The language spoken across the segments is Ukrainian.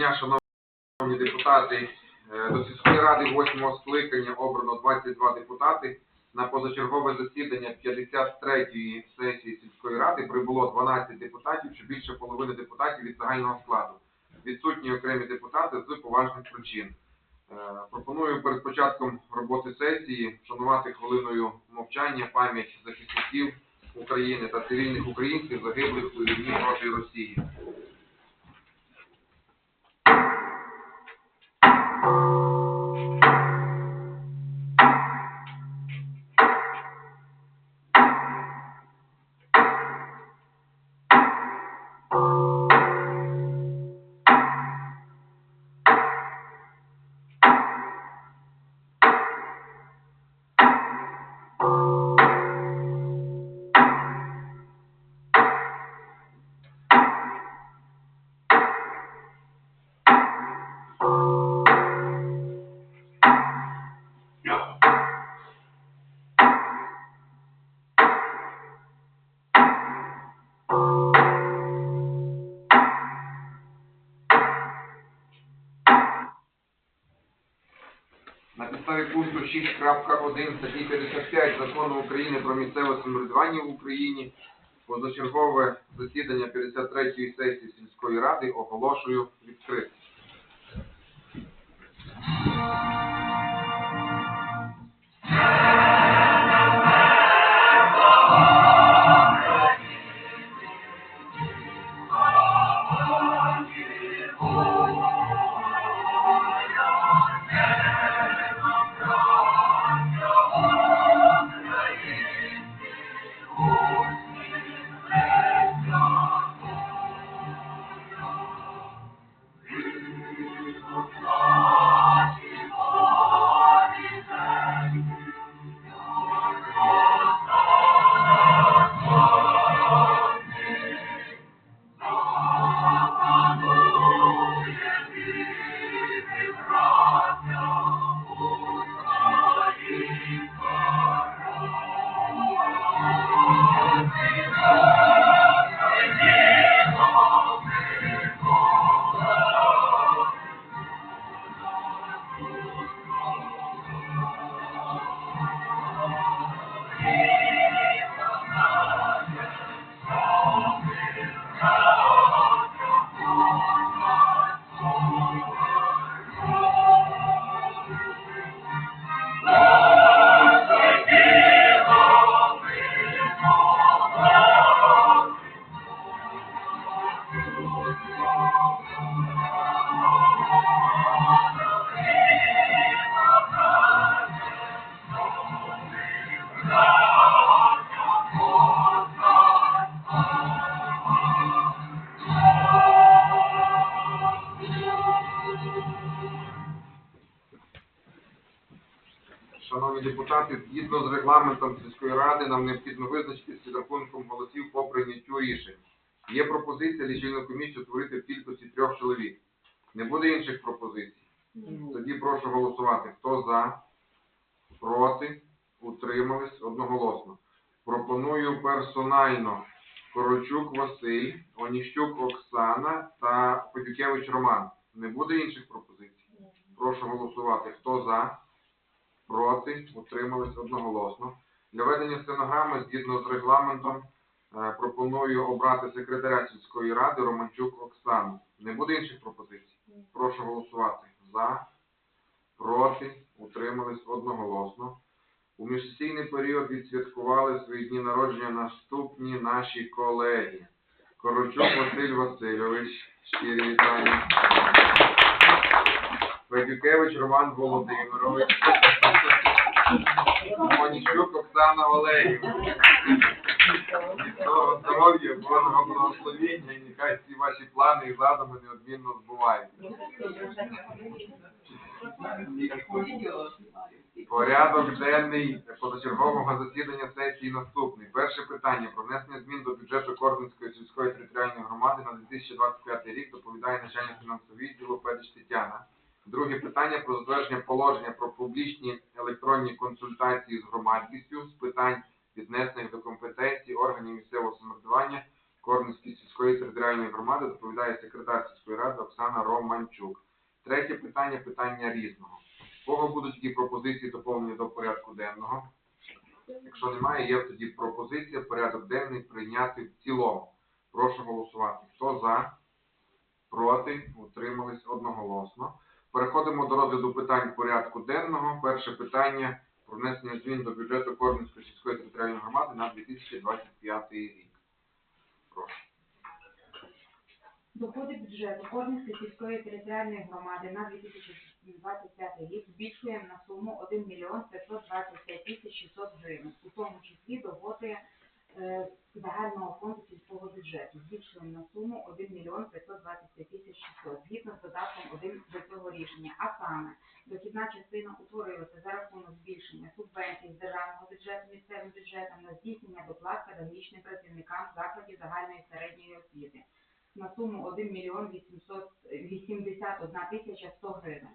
дня, шановні депутати. Е, До сільської ради 8 скликання обрано 22 депутати. На позачергове засідання 53-ї сесії сільської ради прибуло 12 депутатів, що більше половини депутатів від загального складу. Відсутні окремі депутати з поважних причин. Е, Пропоную перед початком роботи сесії вшанувати хвилиною мовчання пам'ять захисників України та цивільних українців, загиблих у війні проти Росії. 46.1 статті 55 закону України про місцеве самоврядування в Україні. Позачергове засідання 53-ї сесії сільської ради оголошую відкритим. Шановні депутати, згідно з регламентом сільської ради, нам необхідно визначитися з рахунком голосів по прийняттю рішень. Є пропозиція лічильну комісію створити в кількості трьох чоловік. Не буде інших пропозицій. Тоді прошу голосувати. Хто за, проти, утримались одноголосно. Пропоную персонально Корольчук Василь, Оніщук Оксана та Подюкевич Роман. Не буде інших пропозицій? Прошу голосувати. Хто за? Проти, утримались одноголосно. Для ведення стенограми згідно з регламентом е, пропоную обрати секретаря сільської ради Романчук Оксану. Не буде інших пропозицій? Прошу голосувати. За, проти, утримались одноголосно. У міжсесійний період відсвяткували свої дні народження наступні наші колеги. Корочук Василь Васильович, щирі вітання. Федюкевич Роман Володимирович. Моніщук Оксана Олегівна. Міцного здоров'я, Божого благословення і нехай всі ваші плани і задуми неодмінно збуваються. Порядок денний позачергового засідання сесії наступний. Перше питання про внесення змін до бюджету Кордонської сільської територіальної громади на 2025 рік доповідає начальник фінансового відділу Федич Тетяна. Друге питання про затвердження положення про публічні електронні консультації з громадськістю з питань, віднесених до компетенції органів місцевого самоврядування Корнської сільської територіальної громади доповідає секретар сільської ради Оксана Романчук. Третє питання питання різного. Кого будуть які пропозиції доповнення до порядку денного? Якщо немає, є тоді пропозиція порядок денний прийняти в цілому. Прошу голосувати. Хто за? Проти? Утримались одноголосно. Переходимо до розгляду питань порядку денного. Перше питання про внесення змін до бюджету Корнської сільської територіальної громади на 2025 рік. Прошу. Доходи бюджету Корнівської сільської територіальної громади на 2025 рік збільшуємо на суму 1 мільйон 525 тисяч 600 гривень, у тому числі доходи загального фонду сільського бюджету. Збільшуємо на суму 1 мільйон 525 тисяч 600, згідно з додатком 1 до цього рішення. А саме, дохідна частина утворилася за рахунок збільшення субвенцій з державного бюджету місцевим бюджетам на здійснення доплат педагогічним працівникам закладів загальної середньої освіти на суму 1 мільйон 881 тисяча 100 гривень.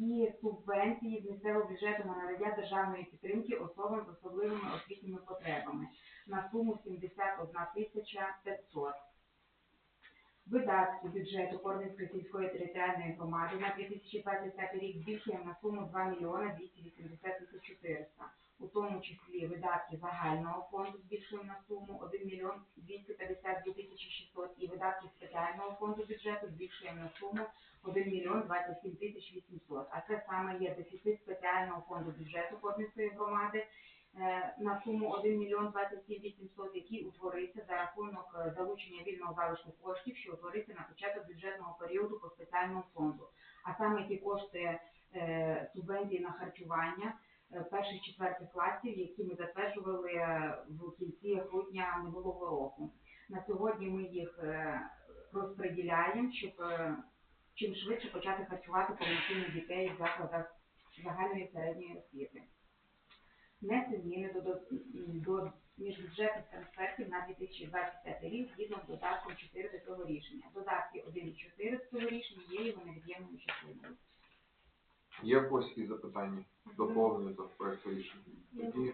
І субвенції з місцевого бюджету на надання державної підтримки особам з особливими освітніми потребами на суму 71 тисяча 500. Видатки бюджету Корнівської сільської територіальної громади на 2025 рік збільшуємо на суму 2 мільйона 280 тисяч 400 у числі видатки загального фонду збільшуємо на суму 1 мільйон 252 тисячі 600 і видатки спеціального фонду бюджету збільшуємо на суму 1 мільйон 27 тисяч 800. А це саме є дефіцит спеціального фонду бюджету Кодницької громади е, на суму 1 мільйон 27 800, який утворився за рахунок е, залучення вільного залишку коштів, що утворився на початок бюджетного періоду по спеціальному фонду. А саме ті кошти е, субвенції на харчування перших четвертих класів, які ми затверджували е, в кінці грудня минулого року. На сьогодні ми їх е, розподіляємо, щоб е, чим швидше почати харчувати повноцінно дітей в закладах загальної середньої освіти. Внести зміни до, до, до міжбюджетних трансфертів на 2025 рік згідно з додатком 4 до цього рішення. Додатки 1 і 4 з цього рішення є його невід'ємною частиною. Є в когось якісь запитання? Доповнення до проекту рішення? Тоді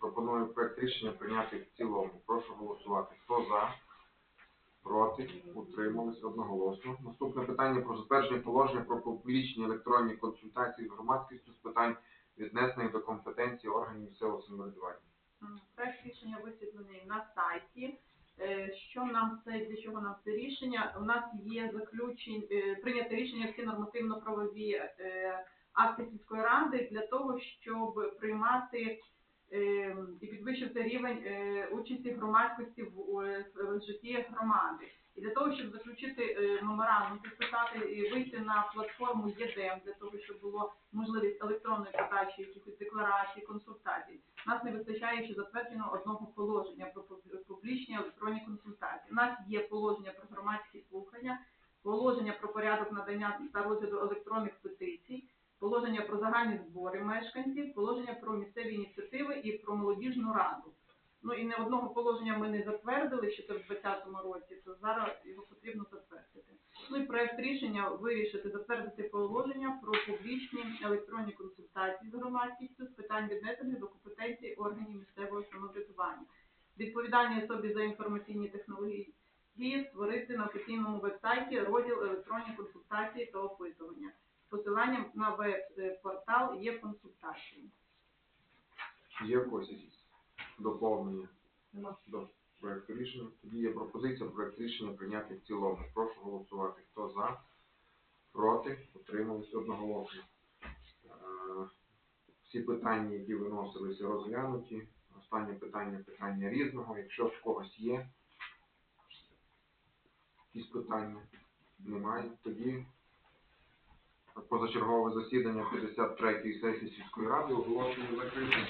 пропоную проект рішення прийняти в цілому. Прошу голосувати. Хто за? Проти? Утримались одноголосно. Наступне питання про затвердження положення про публічні електронні консультації з громадськістю з питань віднесених до компетенції органів місцевого самоврядування. Проект рішення висвітлений на сайті. Е, Що нам це, для чого нам це рішення? У нас є заключень, е, прийняте рішення всі нормативно-правові е, акти сільської ради для того, щоб приймати і підвищити рівень участі громадськості в, житті громади. І для того, щоб заключити меморандум, підписати і вийти на платформу ЄДЕМ, для того, щоб було можливість електронної подачі якихось декларацій, консультацій. Нас не вистачає ще затвердженого одного положення про публічні електронні консультації. У нас є положення про громадські слухання, положення про порядок надання та розгляду електронних петицій, положення про загальні збори мешканців, положення про місцеві ініціативи і про молодіжну раду. Ну і не одного положення ми не затвердили ще це в 2020 році, то зараз його потрібно затвердити. Ну і проект рішення вирішити затвердити положення про публічні електронні консультації з громадськістю з питань віднесених до компетенції органів місцевого самоврядування. Відповідальній особі за інформаційні технології створити на офіційному вебсайті розділ електронні консультації та опитування. З посиланням на веб-портал є консультації. Є в когось якісь доповнення до проекту рішення? Тоді є пропозиція проект рішення прийняти в цілому. Прошу голосувати. Хто за? Проти? Утримались одноголосно. Е, Всі питання, які виносилися, розглянуті. Останнє питання питання різного. Якщо в когось є якісь питання, немає, тоді позачергове засідання 53-ї сесії сільської ради оголошено закритим.